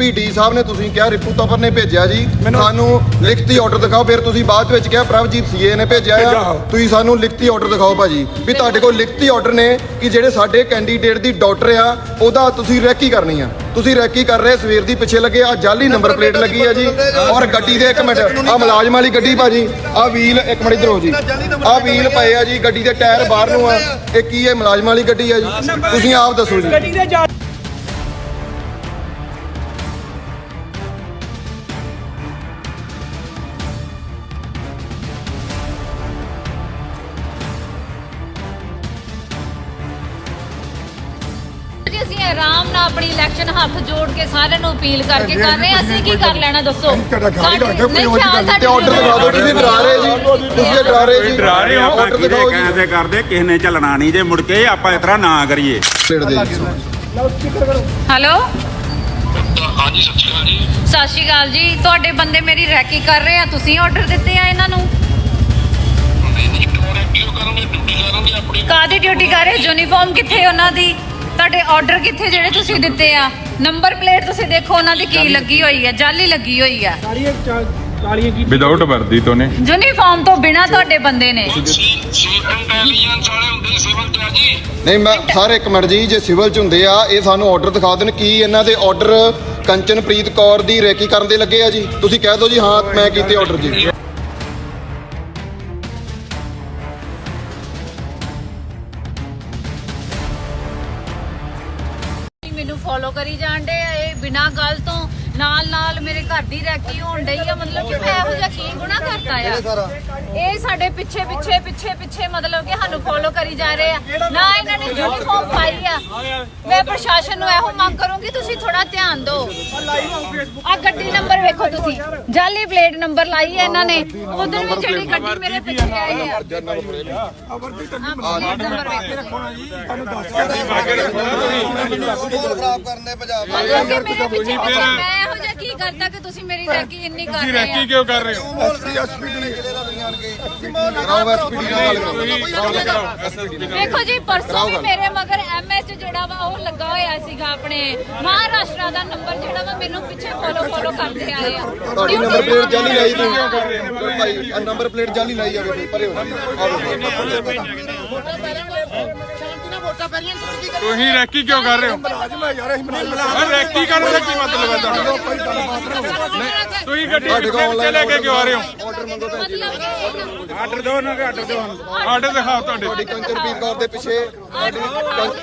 SPD ਸਾਹਿਬ ਨੇ ਤੁਸੀਂ ਕਿਹਾ ਰਿਪੂ ਤਪਰ ਨੇ ਭੇਜਿਆ ਜੀ। ਸਾਨੂੰ ਲਿਖਤੀ ਆਰਡਰ ਦਿਖਾਓ ਫਿਰ ਤੁਸੀਂ ਬਾਅਦ ਵਿੱਚ ਕਿਹਾ ਪ੍ਰਭਜੀਤ ਸੀਏ ਨੇ ਭੇਜਿਆ ਆ। ਤੁਸੀਂ ਸਾਨੂੰ ਲਿਖਤੀ ਆਰਡਰ ਦਿਖਾਓ ਭਾਜੀ ਵੀ ਤੁਹਾਡੇ ਕੋਲ ਲਿਖਤੀ ਆਰਡਰ ਨੇ ਕਿ ਜਿਹੜੇ ਸਾਡੇ ਕੈਂਡੀਡੇਟ ਦੀ ਡਾਕਟਰ ਆ ਉਹਦਾ ਤੁਸੀਂ ਰੈਕੀ ਕਰਨੀ ਆ। ਤੁਸੀਂ ਰੈਕੀ ਕਰ ਰਹੇ ਸਵੇਰ ਦੀ ਪਿੱਛੇ ਲੱਗੇ ਆ ਜਾਲੀ ਨੰਬਰ ਪਲੇਟ ਲੱਗੀ ਆ ਜੀ। ਔਰ ਗੱਡੀ ਦੇ ਇੱਕ ਮਿੰਟ ਆ ਮੁਲਾਜ਼ਮ ਵਾਲੀ ਗੱਡੀ ਭਾਜੀ ਆ ਵੀਲ ਇੱਕ ਮਿੰਟ ਇੱਧਰ ਹੋ ਜੀ। ਆ। ਵੀਲ ਪਏ ਆ ਜੀ ਗੱਡੀ ਦੇ ਟਾਇਰ ਬਾਹਰ ਨੂੰ ਆ। ਇਹ ਕੀ ਹੈ ਮੁਲਾਜ਼ਮ ਵਾਲੀ ਗੱਡੀ ਆ ਜੀ? ਤੁਸੀਂ ਆਪ ਦੱਸੋ ਜੀ। ਗੱਡੀ ਦੇ ਨਾਲ ਆਪਣੀ ਇਲੈਕਸ਼ਨ ਹੱਥ ਜੋੜ ਕੇ ਸਾਰਿਆਂ ਨੂੰ ਅਪੀਲ ਕਰਕੇ ਕਰ ਰਹੇ ਹਾਂ। ਅਸੀਂ ਕੀ ਕਰ ਲੈਣਾ ਦੱਸੋ? ਤੁਹਾਡਾ ਖਿਆਲ ਹੀ ਰੱਖਿਓ, ਕੋਈ ਨਹੀਂ ਹੋਰ ਖਿਆਲ ਗੱਲ ਸਾਡੇ ਤੇ ਆਰਡਰ ਦਿਖਾ ਦਿਓ ਤੁਸੀਂ ਡਰਾ ਰਹੇ ਜੀ। ਤੁਸੀਂ ਇਹ ਡਰਾ ਰਹੇ ਜੀ। ਡਰਾ ਰਹੇ ਹੋ ਆਪਾਂ ਆਰਡਰ ਕਿਹਦੇ ਦਿਖਾਓ ਜੀ। ਕਹਿੰਦੇ ਕਰਦੇ ਕਿਸੇ ਨੇ ਚੱਲਣਾ ਨਹੀਂ ਜੇ ਮੁੜ ਕੇ ਆਪਾਂ ਇਸ ਤਰ੍ਹਾਂ ਨਾ ਕਰੀਏ। ਪਲੇਟ ਦੇ ਜੀ। ਹੈਲੋ? ਹਾਂਜੀ ਸਤਿ ਸ਼੍ਰੀ ਅਕਾਲ ਜੀ। ਸਤਿ ਸ਼੍ਰੀ ਅਕਾਲ ਜੀ। ਤੁਹਾਡੇ ਬੰਦੇ ਮੇਰੀ ਰੈਕੀ ਕਰ ਰਹੇ ਆ ਤੁਸੀਂ ਆਰਡਰ ਦਿੱਤੇ ਆ ਇਹਨਾਂ ਨੂੰ? ਨਹੀਂ ਨਹੀਂ ਟੋਰੇ ਕਿਉਂ ਕਰੋਗੇ? ਡਿਊਟੀ ਕਰੋਗੇ ਆਪਣੀ? ਕਾਦੀ ਡਿਊਟੀ ਕਰ ਰਹੇ? ਯੂਨੀਫਾਰਮ ਕਿੱਥੇ ਉਹਨਾਂ ਦੀ? ਤੁਹਾਡੇ ਆਰਡਰ ਕਿੱਥੇ ਜਿਹੜੇ ਤੁਸੀਂ ਦਿੱਤੇ ਆ? ਨੰਬਰ ਪਲੇਟ ਤੁਸੀਂ ਦੇਖੋ ਉਹਨਾਂ ਦੀ ਕੀ ਲੱਗੀ ਹੋਈ ਆ ਜਾਲੀ ਲੱਗੀ ਹੋਈ ਆ। ਕਾਲੀਆਂ ਕਾਲੀਆਂ ਕੀ ਵਿਦਆਊਟ ਵਰਦੀ ਤੋਂ ਨੇ। ਯੂਨੀਫਾਰਮ ਤੋਂ ਬਿਨਾ ਤੁਹਾਡੇ ਬੰਦੇ ਨੇ। ਸਿਵਲ ਇੰਟੈਲੀਜੈਂਸ ਵਾਲੇ ਹੁੰਦੇ ਸਿਵਲ ਚ ਆ ਜੀ। ਨਹੀਂ ਮੈਂ ਸਾਰੇ ਇੱਕ ਮਿੰਟ ਜੀ ਜੇ ਸਿਵਲ ਚ ਹੁੰਦੇ ਆ ਇਹ ਸਾਨੂੰ ਆਰਡਰ ਦਿਖਾ ਦੇਣ ਕੀ ਇਹਨਾਂ ਦੇ ਆਰਡਰ ਕੰਚਨਪ੍ਰੀਤ ਕੌਰ ਦੀ ਰੈਕੀ ਕਰਨ ਦੇ ਲੱਗੇ ਆ ਜੀ। ਤੁਸੀਂ ਕਹਿ ਦਿਓ ਜੀ ਹਾਂ ਮੈਂ ਕੀਤੇ ਆਰਡਰ ਜੀ। ਦੀ ਰੈਕੀ ਹੋਣ ਡਈ ਆ ਮਤਲਬ ਕਿ ਮੈਂ ਇਹੋ ਜਿਹਾ ਕੀ ਗੁਨਾਹ ਕਰਤਾ ਆ? ਇਹ ਸਾਡੇ ਪਿੱਛੇ ਪਿੱਛੇ ਪਿੱਛੇ ਪਿੱਛੇ ਮਤਲਬ ਕਿ ਸਾਨੂੰ ਫੋਲੋ ਕਰੀ ਜਾ ਰਹੇ ਆ। ਨਾ ਇਹਨਾਂ ਨੇ ਯੂਨੀਫਾਰਮ ਪਾਈ ਆ। ਮੈਂ ਪ੍ਰਸ਼ਾਸਨ ਨੂੰ ਇਹੋ ਮੰਗ ਕਰੂੰਗੀ ਤੁਸੀਂ ਥੋੜਾ ਧਿਆਨ ਦਿਓ। ਆ ਗੱਡੀ ਨੰਬਰ ਵੇਖੋ ਤੁਸੀਂ। ਜਾਲੀ ਪਲੇਟ ਨੰਬਰ ਲਾਈ ਹੈ ਇਹਨਾਂ ਨੇ। ਉਧਰ ਵੀ ਜਿਹੜੀ ਗੱਡੀ ਮੇਰੇ ਪਿੱਛੇ ਆਈ ਆ। ਮਤਲਬ ਕਿ ਮੇਰੇ ਪਿੱਛੇ ਮੈਂ ਕੀ ਕਰਦਾ ਕਿ ਤੁਸੀਂ ਮੇਰੀ ਰੈਕੀ ਇੰਨੀ ਕਰ ਰਹੇ ਆ? ਕਿਉਂ ਕਰ ਰਹੇ ਹੋ? ਕਰਾਓ ਐਸਪੀਡੀ ਨਾਲ ਗੱਲ ਕਰੋ ਵੇਖੋ ਜੀ ਪਰਸੋਂ ਵੀ ਮੇਰੇ ਮਗਰ ਐਮਐਚ ਜਿਹੜਾ ਵਾ ਉਹ ਲੱਗਾ ਹੋਇਆ ਸੀਗਾ ਆਪਣੇ ਮਹਾਰਾਸ਼ਟਰ ਦਾ ਨੰਬਰ ਜਿਹੜਾ ਵਾ ਮੈਨੂੰ ਪਿੱਛੇ ਫੋਲੋ ਫੋਲੋ ਕਰਦੇ ਆਏ ਆ। ਤੁਹਾਡੀ ਨੰਬਰ ਪਲੇਟ ਜਾਲੀ ਲਾਈ ਤੁਸੀਂ। ਭਾਈ ਨੰਬਰ ਪਲੇਟ ਜਾਲੀ ਲਾਈ ਜਾਵੇ ਤੁਸੀਂ ਪਰੇ ਹੋ ਤੁਸੀਂ ਰੈਕੀ ਕਿਉਂ ਕਰ ਰਹੇ ਹੋ? ਮੁਲਾਜ਼ਮ ਹੈ ਯਾਰ ਅਸੀਂ ਮੁਲਾਜ਼ਮ ਰੈਕੀ ਕਰਨ ਦਾ ਕੀ ਮਤਲਬ ਹੈ ਤੁਹਾਡਾ? ਕੋਈ ਗੱਲਬਾਤ ਨਾ ਹੋਵੇ ਤੁਸੀਂ ਗੱਡੀ ਤੁਹਾਡੇ ਕੋਲ ਪਿੱਛੇ ਲੈ ਕੇ ਕਿਉਂ ਆ ਰਹੇ ਹੋ? ਆਰਡਰ ਮੰਗੋ ਭੈਣ ਜੀ ਆਰਡਰ ਦਿਓ ਨਾ ਆਰਡਰ ਦਿਓ ਆਰਡਰ ਦਿਖਾਓ ਤੁਹਾਡੇ। ਤੁਹਾਡੀ ਕੰਚਨਪ੍ਰੀਤ ਕੌਰ ਦੇ ਪਿੱਛੇ ਤੁਹਾਡੀ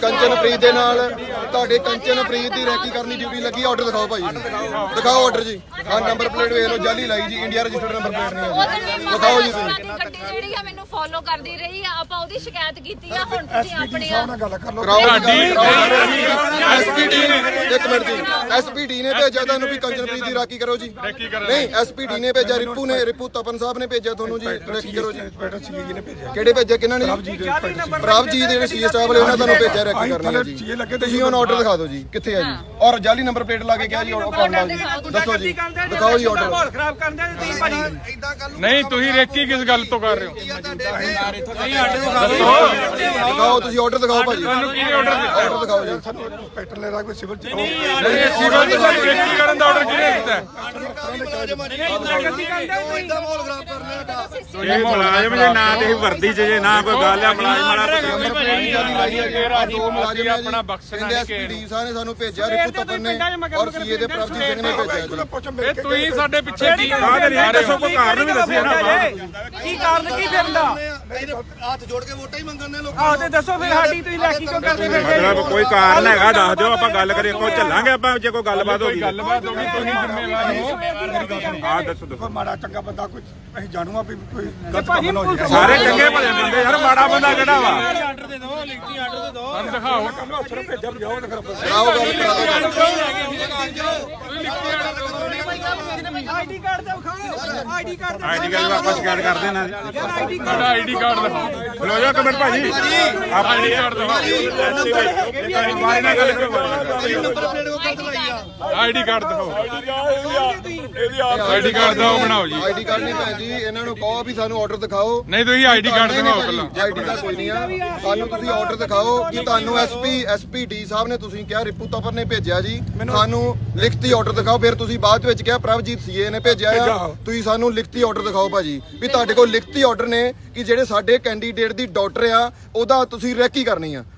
ਕੰਚਨਪ੍ਰੀਤ ਦੇ ਨਾਲ ਤੁਹਾਡੇ ਕੰਚਨਪ੍ਰੀਤ ਦੀ ਰੈਕੀ ਕਰਨੀ ਡਿਊਟੀ ਲੱਗੀ ਆਰਡਰ ਦਿਖਾਓ ਭਾਈ। ਦਿਖਾਓ ਆਰਡਰ ਜੀ। ਆਹ ਨੰਬਰ ਪਲੇਟ ਵੇਖ ਲਓ ਜਾਲੀ ਲਾਈ ਜੀ ਇੰਡੀਆ ਰਜਿਸਟਰਡ ਨੰਬਰ ਪਲੇਟ ਨਹੀਂ ਹੈ ਦਿਖਾਓ ਜੀ ਤੁਸੀਂ। ਗੱਡੀ ਜਿਹੜੀ ਆ ਮੈਨੂੰ ਫੋਲੋ ਕਰਦੀ ਰਹੀ ਆ ਆਪਾਂ ਉਹਦੀ ਸ਼ਿਕਾਇਤ ਕੀਤੀ ਆ ਹੁਣ ਤੁਸੀਂ ਆਪਣੀ ਨਾਲ ਗੱਲ ਕਰ ਲਓ। ਕਰਾਓ ਐਸਪੀਡੀ ਇੱਕ ਮਿੰਟ ਜੀ। ਐਸਪੀਡੀ ਨੇ ਭੇਜਿਆ ਤੁਹਾਨੂੰ ਵੀ ਕੰਚਨਪ੍ਰੀਤ ਦੀ ਰਾਖੀ ਕਰੋ ਜੀ। ਨਹੀਂ ਐਸਪੀਡੀ ਨੇ ਭੇਜਿਆ ਰਿਪੂ ਨੇ ਰਿਪੂ ਤਪਨ ਸਾਹਿਬ ਨੇ ਭੇਜਿਆ ਤੁਹਾਨੂੰ ਜੀ ਰਾਖੀ ਕਰੋ ਜੀ। ਇੰਸਪੈਕਟਰ ਸੀ ਜੀ। ਨੇ ਭੇਜਿਆ ਕਿਹੜੇ ਭੇਜਿਆ ਕਿਹਨਾਂ ਨੇ ਪ੍ਰਭ ਜੀ। ਦੇ ਜਿਹੜੇ ਸੀਐਸ ਸਟਾਫ ਵਾਲੇ ਉਹਨਾਂ ਤੁਹਾਨੂੰ ਭੇਜਿਆ ਰਾਖੀ ਕਰਨੀ ਜੀ। ਤੁਸੀਂ ਉਹਨਾਂ ਆਰਡਰ ਦਿਖਾ ਦਿਓ ਜੀ ਕਿੱਥੇ ਹੈ ਜੀ? ਔਰ ਜਾਲੀ ਨੰਬਰ ਪਲੇਟ ਲਾ ਕੇ ਕਿਹਾ ਜੀ ਆਰਡਰ ਕੌਣ ਨਾਲ ਜੀ ਦੱਸੋ ਜੀ। ਦਿਖਾਓ ਜੀ ਆਰਡਰ ਮਾਹੌਲ ਖਰਾਬ ਕਰਦੇ ਆ ਤੁਸੀਂ ਭਾਜੀ ਨਹੀਂ ਤੁਸੀਂ ਰੈਕੀ ਕਿਸ ਗੱਲ ਤੋਂ ਕਰ ਰਹੇ ਹੋ? ਦਿਖਾਓ। ਤੁਸੀਂ ਆਰਡਰ ਦਿਖਾਓ ਭਾਜੀ। ਕਿਹਨੇ ਆਰਡਰ ਦਿੱਤਾ ਆਰਡਰ ਦਿਖਾਓ ਜੀ। ਸਾਨੂੰ ਇੰਸਪੈਕਟਰ ਲੈ ਰਿਹਾ ਕੋਈ ਸਿਵਲ ਚ ਨਹੀਂ ਸਿਵਲ ਤੋਂ ਰੈਕੀ ਕਰਨ ਦਾ ਆਰਡਰ ਕਿਹਨੇ ਦਿੱਤਾ ਹੈ? ਇਹ ਮੁਲਾਜ਼ਮ ਜੇ ਨਾ ਤੇ ਵਰਦੀ ਚ ਜੇ ਨਾ ਕੋਈ ਗੱਲ ਆ ਮੁਲਾਜ਼ਮ ਵਾਲਾ ਦੀ ਆ ਦੋ ਮੁਲਾਜ਼ਮ ਆਪਣਾ ਬਖਸ਼ਣਾ ਨਹੀਂ ਐਸਪੀਡੀ ਸਾਹਿਬ ਨੇ ਸਾਨੂੰ ਭੇਜਿਆ ਰਿਪੂ ਤਪਨ ਨੇ ਔਰ ਸੀਏ ਦੇ ਪ੍ਰਭਜੀਤ ਸਿੰਘ ਨੇ ਭੇਜਿਆ ਇਹ ਤੁਸੀਂ ਸਾਡੇ ਪਿੱਛੇ ਕੀ ਕਾਹਦੇ ਨਹੀਂ ਦੱਸੋ ਕੋਈ ਕਾਰਨ ਵੀ ਦੱਸਿਆ ਨਾ। ਆਪਾਂ। ਕੀ ਕਾਰਨ ਕੀ ਫਿਰਦਾ ਹੱਥ ਜੋੜ ਕੇ ਵੋਟਾਂ ਹੀ ਮੰਗਣ ਨੇ ਲੋਕ ਆਹ ਤੇ। ਦੱਸੋ ਫਿਰ ਸਾਡੀ ਤੁਸੀਂ ਲੈਕੀ ਕਿਉਂ ਕਰਦੇ ਫਿਰਦੇ? ਮਤਲਬ ਕੋਈ ਕਾਰਨ ਹੈਗਾ ਦੱਸ ਦਿਓ ਆਪਾਂ ਗੱਲ ਕਰੀਏ ਕੋਈ ਚੱਲਾਂਗੇ ਆਪਾਂ? ਜੇ ਕੋਈ ਗੱਲਬਾਤ ਹੋ ਗਈ। ਗੱਲਬਾਤ ਹੋ ਗਈ ਤੁਸੀਂ ਜ਼ਿੰਮੇਵਾਰ ਹੋ। ਹਾਂ ਦੱਸੋ ਦੱਸੋ। ਕੋਈ ਮਾੜਾ ਚੰਗਾ ਬੰਦਾ ਕੋਈ ਅਸੀਂ ਜਾਣੂਗਾ ਵੀ ਕੋਈ ਗਲਤ ਕੰਮ ਨਾ ਹੋ ਜਾਏ ਸਾਰੇ ਚੰਗੇ ਭਲੇ ਬੰਦੇ ਯਾਰ ਮਾੜਾ ਬੰਦਾ ਕਿਹੜਾ ਵਾ? ਆਰਡਰ ਦੇ ਦਿਓ ਲਿਖਤੀ ਆਰਡਰ ਦੇ ਦਿਓ। ਦਿਖਾਓ। ਕੰਮ ਅਫਸਰ ਭੇਜਿਆ ਜਾਓ ਤੇ ਫਿਰ ਕਰਾਓ ਗੱਲ ਆਈਡੀ ਕਾਰਡ ਤੇ ਵਿਖਾਓ ਆਈਡੀ ਕਾਰਡ ਆਈਡੀ ਕਾਰਡ ਆਪਾਂ ਸ਼ਿਕਾਇਤ ਕਰਦੇ ਨਾ ਆਈਡੀ ਕਾਰਡ ਸਾਡਾ ਆਈਡੀ ਕਾਰਡ ਦਿਖਾਓ ਖਲੋ ਜਾ ਕਮੈਂਟ ਭਾਜੀ ਆਪਾਂ ਆਈਡੀ ਕਾਰਡ ਦਿਖਾਓ ਬਾਰੇ ਨਾਲ ਗੱਲ ਕਰੋ ਨੰਬਰ ਪਲੇਟ ਕੋ ਗਲਤ ਲਾਈ ਆ ਆਈਡੀ ਕਾਰਡ ਦਿਖਾਓ ਆਈਡੀ ਕਾਰਡ ਦਾ ਉਹ ਬਣਾਓ ਜੀ ਆਈਡੀ ਕਾਰਡ ਨਹੀਂ ਭੈਣ ਜੀ ਇਹਨਾਂ ਨੂੰ ਕਹੋ ਵੀ ਸਾਨੂੰ ਆਰਡਰ ਦਿਖਾਓ ਨਹੀਂ ਤੁਸੀਂ ਆਈਡੀ ਕਾਰਡ ਦਿਖਾਓ ਪਹਿਲਾਂ ਆਈਡੀ ਦਾ ਕੋਈ ਨਹੀਂ ਆ ਸਾਨੂੰ ਤੁਸੀਂ ਆਰਡਰ ਦਿਖਾਓ ਕਿ ਤੁਹਾਨੂੰ ਐਸਪੀ ਐਸਪੀ ਸਾਹਿਬ ਨੇ ਤੁਸੀਂ ਕਿਹਾ ਰਿਪੂ ਤਪਰ ਨੇ ਭੇਜਿਆ ਜੀ ਸਾਨੂੰ ਲਿਖਤੀ ਆਰਡਰ ਦਿਖਾਓ ਫਿਰ ਤੁਸੀਂ ਬਾਅਦ ਵਿੱਚ ਕਿਹਾ ਪ੍ਰਭਜੀਤ ਸੀਏ ਨੇ ਭੇਜਿਆ ਆ। ਤੁਸੀਂ ਸਾਨੂੰ ਲਿਖਤੀ ਆਰਡਰ ਦਿਖਾਓ ਭਾਜੀ। ਵੀ ਤੁਹਾਡੇ ਕੋਲ ਲਿਖਤੀ ਆਰਡਰ ਨੇ ਕਿ ਜਿਹੜੇ ਸਾਡੇ ਕੈਂਡੀਡੇਟ ਦੀ ਡਾਕਟਰ ਆ ਉਹਦਾ ਤੁਸੀਂ ਰੈਕੀ ਕਰਨੀ ਆ।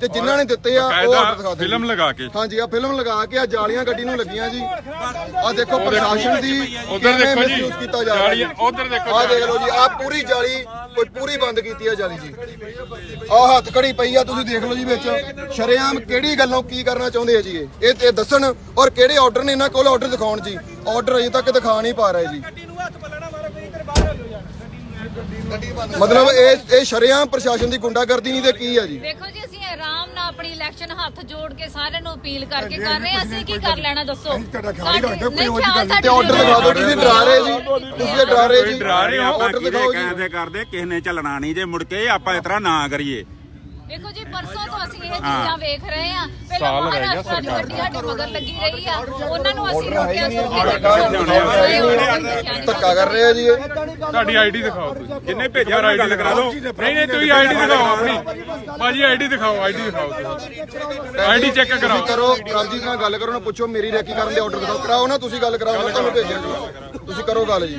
ਤੇ ਜਿਨ੍ਹਾਂ ਨੇ ਦਿੱਤੇ ਆ ਉਹ ਆਰਡਰ ਦਿਖਾ ਦੇਣ ਫਿਲਮ ਲਗਾ ਕੇ। ਹਾਂਜੀ ਆ ਫਿਲਮ ਲਗਾ ਕੇ ਆ ਜਾਲੀਆਂ ਗੱਡੀ ਨੂੰ ਲੱਗੀਆਂ ਜੀ। ਆ ਦੇਖੋ ਪ੍ਰਸ਼ਾਸਨ ਦੀ ਉਧਰ ਦੇਖੋ ਜੀ। ਕੀਤਾ ਜਾ ਰਿਹਾ ਉਧਰ ਦੇਖੋ ਆ ਦੇਖ ਲਓ ਜੀ ਆ ਪੂਰੀ ਜਾਲੀ ਕੋਈ ਪੂਰੀ ਬੰਦ ਕੀਤੀ ਆ ਜਾਲੀ ਜੀ। ਆ ਹੱਥ ਖੜੀ ਪਈ ਆ ਤੁਸੀਂ ਦੇਖ ਲਓ ਜੀ ਵਿੱਚ। ਸ਼ਰੇਆਮ ਕਿਹੜੀ ਗੱਲੋਂ ਕੀ ਕਰਨਾ ਚਾਹੁੰਦੇ ਆ ਜੀ ਇਹ? ਇਹ ਇਹ ਦੱਸਣ ਔਰ ਕਿਹੜੇ ਆਰਡਰ ਨੇ ਇਹਨਾਂ ਕੋਲ ਆਰਡਰ ਦਿਖਾਉਣ ਜੀ? ਆਰਡਰ ਅਜੇ ਤੱਕ ਦਿਖਾ ਨਹੀਂ ਪਾ ਰਹੇ ਜੀ ਗੱਡੀ ਨੂੰ ਹੱਥ ਬੱਲਣਾ ਮਾਰੋ ਕੋਈ ਇੱਧਰ ਬਾਹਰ ਹੋ ਜਾ ਮਤਲਬ ਇਹ ਇਹ ਸ਼ਰੇਆਮ ਪ੍ਰਸ਼ਾਸਨ ਦੀ ਗੁੰਡਾਗਰਦੀ ਨਹੀਂ ਤੇ ਕੀ ਆ ਜੀ? ਵੇਖੋ ਜੀ ਅਸੀਂ ਆਰਾਮ ਨਾਲ ਆਪਣੀ ਇਲੈਕਸ਼ਨ ਹੱਥ ਜੋੜ ਕੇ ਸਾਰਿਆਂ ਨੂੰ ਅਪੀਲ ਕਰਕੇ ਕਰ ਰਹੇ ਹਾਂ। ਅਸੀਂ ਕੀ ਕਰ ਲੈਣਾ ਦੱਸੋ? ਹੀ ਤੇ ਆਰਡਰ ਦਿਖਾ ਦਿਓ ਤੁਸੀਂ ਡਰਾ ਰਹੇ ਜੀ। ਤੁਸੀਂ ਡਰਾ ਰਹੇ ਜੀ। ਡਰਾ ਰਹੇ ਹੋ, ਆਰਡਰ ਦਿਖਾਓ ਜੀ। ਕਹਿੰਦੇ ਕਰਦੇ ਕਿਸ ਨੇ ਚੱਲਣਾ ਨਹੀਂ ਜੇ ਮੁੜ ਕੇ ਆਪਾਂ ਇਸ ਤਰ੍ਹਾਂ ਨਾ ਕਰੀਏ। ਵੇਖੋ ਜੀ ਪਰਸੋਂ ਤੋਂ ਅਸੀਂ ਇਹ ਚੀਜ਼ਾਂ ਵੇਖ ਰਹੇ ਹਾਂ। ਪਹਿਲਾਂ ਸਾਲ ਰਹਿ ਗਿਆ ਮਹਾਰਾਸ਼ਟਰ ਦੀ ਗੱਡੀ ਸਾਡੇ ਮਗਰ ਲੱਗੀ ਰਹੀ ਆ। ਉਹਨਾਂ ਨੂੰ ਅਸੀਂ ਰੋਕਿਆ ਸੀ ਧੱਕਾ ਕਰ ਰਹੇ ਆ ਜੀ ਇਹ? ਤੁਹਾਡੀ ਆਈਡੀ ਦਿਖਾਓ। ਤੁਸੀਂ ਜਿੰਨੇ ਭੇਜਿਆ ਆਈਡੀ ਕਰਾ ਦਿਓ। ਨਹੀਂ ਨਹੀਂ ਤੁਸੀਂ ਆਈਡੀ ਦਿਖਾਓ ਆਪਣੀ। ਭਾਜੀ ਆਈਡੀ ਦਿਖਾਓ ਆਈਡੀ ਦਿਖਾਓ। ਆਈਡੀ ਚੈੱਕ ਤੁਸੀਂ ਕਰਾਓ। ਕਰੋ ਪ੍ਰਭਜੀਤ ਨਾਲ ਗੱਲ ਕਰੋ ਨਾ ਪੁੱਛੋ ਮੇਰੀ ਰੈਕੀ ਕਰਨ ਦੇ ਆਰਡਰ ਦਿਖਾਓ। ਕਰਾਓ ਨਾ ਤੁਸੀਂ ਗੱਲ ਕਰਾਓ ਮੈਂ ਤੁਹਾਨੂੰ ਭੇਜਿਆ। ਜੀ ਤੁਸੀਂ ਕਰੋ ਗੱਲ ਜੀ।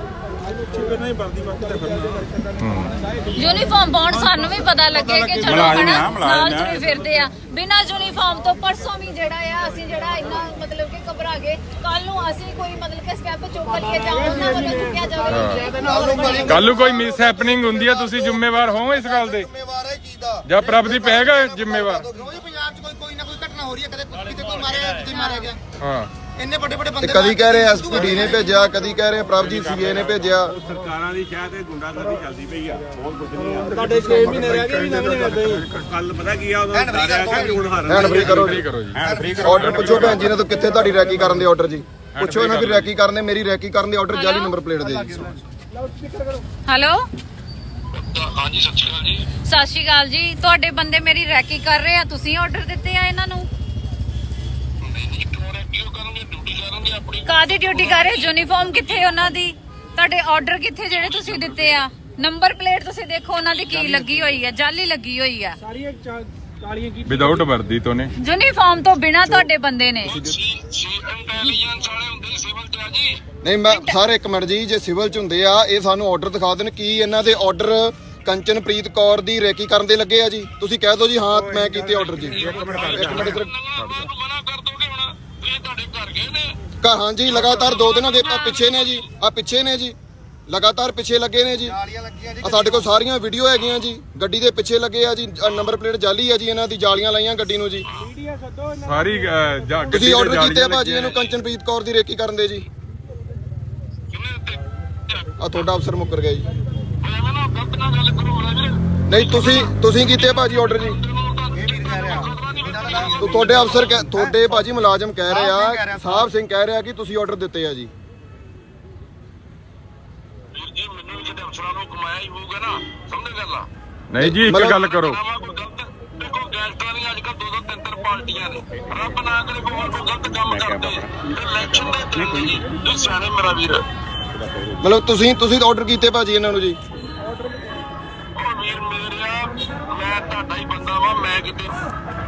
ਯੂਨੀਫਾਰਮ ਪਾਉਣ ਸਾਨੂੰ ਵੀ ਪਤਾ ਲੱਗੇ ਕਿ ਚਲੋ ਮੁਲਾਜ਼ਮ ਹਨਾ ਆ, ਮੁਲਾਜ਼ਮ ਨਾਲ ਆ। ਤੁਰੇ ਫਿਰਦੇ ਆ। ਬਿਨਾਂ ਯੂਨੀਫਾਰਮ ਤੋਂ ਪਰਸੋਂ ਵੀ ਜਿਹੜਾ ਆ ਅਸੀਂ ਜਿਹੜਾ ਇੰਨਾ ਮਤਲਬ ਕਿ ਘਬਰਾ ਗਏ ਕੱਲ ਨੂੰ ਅਸੀਂ ਕੋਈ ਮਤਲਬ ਕਿ ਸਟੈਪ ਚੁੱਕ ਲਈਏ ਜਾਂ ਉਹਨਾਂ ਵੱਲੋਂ ਚੁੱਕਿਆ ਜਾਵੇ ਕੱਲ ਨੂੰ ਕੋਈ ਮਿਸ ਹੈਪਨਿੰਗ ਹੁੰਦੀ ਹੈ ਤੁਸੀਂ ਜ਼ਿੰਮੇਵਾਰ ਹੋ ਇਸ ਗੱਲ ਦੇ? ਜ਼ਿੰਮੇਵਾਰ ਹੈ ਕੀ ਦਾ। ਜਾਂ ਪ੍ਰਭਦੀਪ ਹੈਗਾ ਜ਼ਿੰਮੇਵਾਰ? ਰੋਜ਼ ਪੰਜਾਬ 'ਚ ਕੋਈ ਕੋਈ ਨਾ ਕੋਈ ਘਟਨਾ ਹੋ ਰਹੀ ਹੈ ਕਦੇ ਕਿਤੇ ਕੋਈ ਮਾਰਿਆ ਕਿਤੇ ਮਾਰਿਆ ਗਿਆ। ਹਾਂ। ਇੰਨੇ ਵੱਡੇ ਵੱਡੇ ਤੇ ਬੰਦੇ ਕਦੀ ਕਹਿ ਰਹੇ ਐਸਪੀਡੀ ਨੇ ਭੇਜਿਆ ਕਦੀ ਕਹਿ ਰਹੇ ਪ੍ਰਭਜੀਤ ਸੀਏ ਨੇ ਭੇਜਿਆ। ਸਰਕਾਰਾਂ ਦੀ ਸ਼ਾਇਦ ਇਹ ਗੁੰਡਾਗਰਦੀ ਚੱਲਦੀ ਪਈ ਆ ਬਹੁਤ ਕੁਝ ਨਹੀਂ ਆ। ਸਾਡੇ 6 ਮਹੀਨੇ ਰਹਿ ਗਏ ਵੀ ਲੰਘਣੇ ਕਰਦੇ ਕੱਲ ਪਤਾ ਕੀ ਆ ਉਦੋਂ ਡਰਿਆ ਕਿ ਹੁਣ ਹਾਰਨ ਹੈਂਡ ਫ੍ਰੀ ਕਰੋ ਜੀ। ਕਰੋ ਜੀ ਹੈਂਡ ਫ੍ਰੀ ਆਰਡਰ ਪੁੱਛੋ ਭੈਣ ਜੀ ਨੇ ਤਾਂ ਕਿੱਥੇ ਤੁਹਾਡੀ ਰੈਕੀ ਕਰਨ ਦੇ ਆਰਡਰ ਜੀ? ਪੁੱਛੋ ਇਹਨਾਂ ਵੀ ਰੈਕੀ ਕਰਨ ਦੇ ਮੇਰੀ ਰੈਕੀ ਕਰਨ ਦੇ ਆਰਡਰ ਜਾਲੀ ਨੰਬਰ ਪਲੇਟ ਦੇ ਜੀ। ਹੈਲੋ ਹਾਂਜੀ ਸਤਿ ਸ਼੍ਰੀ ਅਕਾਲ ਜੀ। ਸਤਿ ਸ਼੍ਰੀ ਅਕਾਲ ਜੀ। ਤੁਹਾਡੇ ਬੰਦੇ ਮੇਰੀ ਰੈਕੀ ਕਰ ਰਹੇ ਆ ਤੁਸੀਂ ਆਰਡਰ ਦਿੱਤੇ ਆ ਇਹਨਾਂ ਨੂੰ ਨਹੀਂ ਨਹੀਂ ਕਿਉਂ ਨਾ ਕਿਉਂ ਕਰੋਗੇ ਡਿਊਟੀ ਕਰੋਗੇ ਆਪਣੀ ਕਾਦੀ ਡਿਊਟੀ ਕਰ ਰਹੇ ਯੂਨੀਫਾਰਮ ਕਿੱਥੇ ਉਹਨਾਂ ਦੀ ਤੁਹਾਡੇ ਆਰਡਰ ਕਿੱਥੇ ਜਿਹੜੇ ਤੁਸੀਂ ਦਿੱਤੇ ਆ ਨੰਬਰ ਪਲੇਟ ਤੁਸੀਂ ਦੇਖੋ ਉਹਨਾਂ ਦੀ ਕੀ ਲੱਗੀ ਹੋਈ ਆ ਜਾਲੀ ਲੱਗੀ ਹੋਈ ਆ ਸਾਰੀਆਂ ਚਾ- ਕਾਲੀਆਂ ਕੀ ਵਿਦਆਊਟ ਵਰਦੀ ਤੋਂ ਨੇ ਯੂਨੀਫਾਰਮ ਤੋਂ ਬਿਨਾ ਤੁਹਾਡੇ ਬੰਦੇ ਨੇ ਸੀ ਸੀ ਇੰਟੈਲੀਜੈਂਸ ਵਾਲੇ ਹੁੰਦੇ ਸਿਵਲ ਚ ਆ ਜੀ ਨਹੀਂ ਮੈਂ ਸਾਰੇ ਇੱਕ ਮਿੰਟ ਜੀ ਜੇ ਸਿਵਲ ਚ ਹੁੰਦੇ ਆ ਇਹ ਸਾਨੂੰ ਆਰਡਰ ਦਿਖਾ ਦੇਣ ਕੀ ਇਹਨਾਂ ਦੇ ਆਰਡਰ ਕੰਚਨਪ੍ਰੀਤ ਕੌਰ ਦੀ ਰੈਕੀ ਕਰਨ ਦੇ ਲੱਗੇ ਆ ਜੀ ਤੁਸੀਂ ਕਹਿ ਦਿਓ ਜੀ ਹਾਂ ਮੈਂ ਕੀਤੇ ਆਰਡਰ ਜੀ ਇੱਕ ਮਿੰਟ ਇੱਧਰ ਨਵਾਂ ਨੂੰ ਮਨਾ ਕਰ ਇਹ ਤੁਹਾਡੇ ਘਰ ਗਏ ਨੇ? ਘਰ ਹਾਂ ਜੀ ਲਗਾਤਾਰ ਦੋ ਦਿਨਾਂ ਦੇ ਪਿੱਛੇ ਨੇ ਜੀ ਆ ਪਿੱਛੇ ਨੇ ਜੀ ਲਗਾਤਾਰ ਪਿੱਛੇ ਲੱਗੇ ਨੇ ਜੀ। ਜਾਲੀਆਂ ਲੱਗੀਆਂ ਜੀ ਆ ਸਾਡੇ ਕੋਲ ਸਾਰੀਆਂ ਵੀਡੀਓ ਹੈਗੀਆਂ ਜੀ ਗੱਡੀ ਦੇ ਪਿੱਛੇ ਲੱਗੇ ਆ ਜੀ ਨੰਬਰ ਪਲੇਟ ਜਾਲੀ ਆ ਜੀ ਇਹਨਾਂ ਦੀ ਜਾਲੀਆਂ ਲਾਈਆਂ ਗੱਡੀ ਨੂੰ ਜੀ। ਸਾਰੀ ਤੁਸੀਂ ਆਰਡਰ ਕੀਤੇ ਆ ਭਾਜੀ ਇਹਨੂੰ ਕੰਚਨਪ੍ਰੀਤ ਕੌਰ ਦੀ ਰੇਕੀ ਕਰਨ ਦੇ ਜੀ। ਆ ਤੁਹਾਡਾ ਅਫਸਰ ਮੁੱਕਰ ਗਿਆ ਜੀ। ਐਵੇਂ ਨਾ ਗਲਤ ਨਾ ਗੱਲ ਕਰੋ ਨਾ ਵੀਰੇ ਨਹੀਂ ਤੁਸੀਂ ਤੁਸੀਂ ਕੀਤੇ ਆ ਭਾਜੀ ਆਰਡਰ ਜੀ। ਤੁਹਾਡੇ ਅਫਸਰ ਕਹਿ- ਤੁਹਾਡੇ ਭਾਜੀ ਮੁਲਾਜ਼ਮ ਕਹਿ ਰਹੇ ਆ ਸਾਹਿਬ ਸਿੰਘ ਕਹਿ ਰਿਹਾ ਕਿ ਤੁਸੀਂ ਆਰਡਰ ਦਿੱਤੇ ਆ ਜੀ। ਵੀਰ ਜੀ ਮੈਨੂੰ ਵੀ ਕਿਤੇ ਅਫਸਰਾਂ ਨੂੰ ਕਮਾਇਆ ਹੀ ਹੋਊਗਾ ਨਾ ਸਮਝ ਗੱਲ ਆ? ਨਹੀਂ ਜੀ ਇੱਕ ਮਤਲਬ- ਗੱਲ ਕਰੋ। ਨਵਾਂ ਕੋਈ ਗਲਤ ਦੇਖੋ ਗੈਂਗਸਟਰਾਂ ਦੀਆਂ ਅੱਜ ਕੱਲ ਦੋ ਦੋ ਤਿੰਨ ਤਿੰਨ ਪਾਰਟੀਆਂ ਨੇ। ਰੱਬ ਨਾ ਕਰੇ ਕੋਈ ਹੋਰ ਕੋਈ ਗਲਤ ਕੰਮ ਕਰਦੇ। ਇਲੈਕਸ਼ਨ ਦੇ ਦਿਨ ਜੀ। ਜੋ ਸਿਆਣੇ ਮੇਰਾ ਵੀਰ। ਮਤਲਬ ਤੁਸੀਂ ਤੁਸੀਂ ਆਰਡਰ ਕੀਤੇ ਭਾਜੀ ਇਹਨਾਂ ਨੂੰ ਜੀ। ਉਹ ਵੀਰ ਮੇਰਿਆ ਮੈਂ ਤੁਹਾਡਾ ਹੀ ਬੰਦਾ ਵਾਂ ਮੈਂ ਕਿਤੇ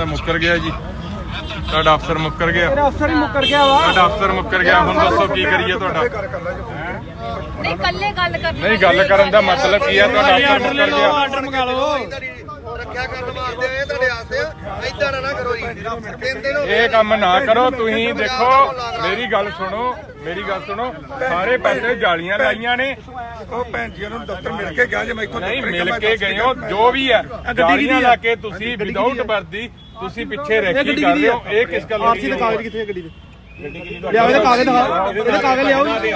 ਇਹਦਾ ਮੁੱਕਰ ਗਿਆ ਜੀ। ਤੁਹਾਡਾ ਅਫਸਰ ਮੁੱਕਰ ਗਿਆ। ਤੇਰਾ ਅਫਸਰ ਹੀ ਮੁੱਕਰ ਗਿਆ ਵਾ। ਤੁਹਾਡਾ ਅਫਸਰ ਮੁੱਕਰ ਗਿਆ। ਹੁਣ ਦੱਸੋ ਕੀ ਕਰੀਏ ਤੁਹਾਡਾ? ਨਹੀਂ ਕੱਲੇ ਗੱਲ ਕਰਨੀ ਨਹੀਂ ਗੱਲ ਕਰਨ ਦਾ ਮਤਲਬ ਕੀ ਹੈ ਤੁਹਾਡਾ ਅਫਸਰ ਮੁੱਕਰ ਗਿਆ। ਆਰਡਰ ਮੰਗਾ ਲਓ। ਰੱਖਿਆ ਕਰਨ ਵਾਸਤੇ ਆਏ ਤੁਹਾਡੇ ਆਸਤੇ ਐਦਾਂ ਨਾ ਨਾ ਕਰੋ ਜੀ। ਇਹ ਕੰਮ ਨਾ ਕਰੋ ਤੁਸੀਂ ਦੇਖੋ ਮੇਰੀ ਗੱਲ ਸੁਣੋ ਮੇਰੀ ਗੱਲ ਸੁਣੋ। ਸਾਰੇ ਪਾਸੇ ਜਾਲੀਆਂ ਲਾਈਆਂ ਨੇ। ਉਹ ਭੈਣ ਜੀ ਨੂੰ ਦਫ਼ਤਰ ਮਿਲ ਕੇ ਗਿਆ ਜੇ ਮੈਂ ਇੱਥੋਂ ਨਹੀਂ ਦਫ਼ਤਰ ਮਿਲ ਕੇ ਗਏ ਹੋ। ਜੋ ਵੀ ਹੈ ਜਾਲੀਆਂ ਲਾ ਕੇ ਤੁਸੀਂ ਵਿਦਆਊਟ ਵਰਦੀ ਤੁਸੀਂ ਪਿੱਛੇ ਰੈਕੀ ਕਰ ਰਹੇ ਹੋ? ਇਹ ਕਿਸ ਗੱਲ ਆਰਸੀ ਦੇ ਕਾਗਜ਼ ਕਿੱਥੇ ਆ ਗੱਡੀ ਦੇ? ਲਿਆਓ ਇਹਦੇ ਕਾਗਜ਼ ਦਿਖਾਓ ਇਹਦੇ ਕਾਗਜ਼ ਲਿਆਓ ਜੀ।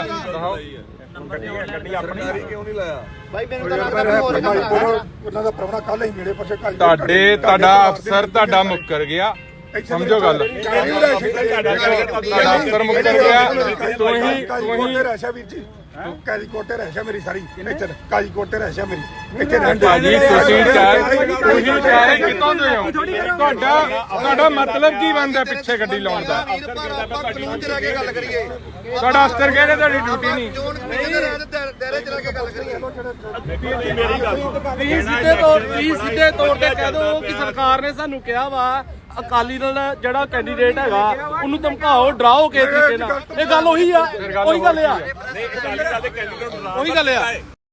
ਉਹਨਾਂ ਦਾ ਪ੍ਰਵਣਾ ਕੱਲ ਹੀ ਮੇਰੇ ਪਾਸੇ ਕੱਲ ਤੁਹਾਡੇ ਤੁਹਾਡਾ ਅਫਸਰ ਤੁਹਾਡਾ ਮੁੱਕਰ ਗਿਆ। ਸਮਝੋ ਗੱਲ। ਤੁਹਾਡਾ ਅਫਸਰ ਮੁੱਕਰ ਗਿਆ। ਵੀਰ ਜੀ। ਕਾਜੀ ਕੋਟੇ ਰਹਿਸ਼ਾ ਮੇਰੀ ਸਾਰੀ। ਇੱਥੇ ਕਾਜੀ ਕੋਟੇ ਰਹਿਸ਼ਾ ਮੇਰੀ। ਇੱਥੇ ਰਹਿਣ ਦੇ। ਭਾਜੀ ਤੁਸੀਂ ਚਾਹ ਤੁਸੀਂ ਚਾਹ ਕਿੱਥੋਂ ਦੇ ਹੋ? ਤੁਹਾਡਾ ਤੁਹਾਡਾ ਮਤਲਬ ਕੀ ਬਣਦਾ ਪਿੱਛੇ ਗੱਡੀ ਲਾਉਣ ਦਾ? ਤੁਹਾਡਾ ਅਫਸਰ ਕਹਿੰਦੇ ਤੁਹਾਡੀ ਡਿਊਟੀ ਨਹੀਂ। ਤੁਸੀਂ ਸਿੱਧੇ ਤੌਰ ਤੁਸੀਂ ਸਿੱਧੇ ਤੌਰ ਤੇ ਕਹਿ ਦਿਓ ਕਿ ਸਰਕਾਰ ਨੇ ਸਾਨੂੰ ਕਿਹਾ ਵਾ ਅਕਾਲੀ ਦਲ ਜਿਹੜਾ ਕੈਂਡੀਡੇਟ ਹੈਗਾ ਉਹਨੂੰ ਧਮਕਾਓ ਡਰਾਓ ਕਿਸੇ ਤਰੀਕੇ ਨਾਲ। ਇਹ ਗੱਲ ਉਹੀ ਆ ਉਹੀ ਗੱਲ ਆ। ਉਹੀ ਗੱਲ ਆ।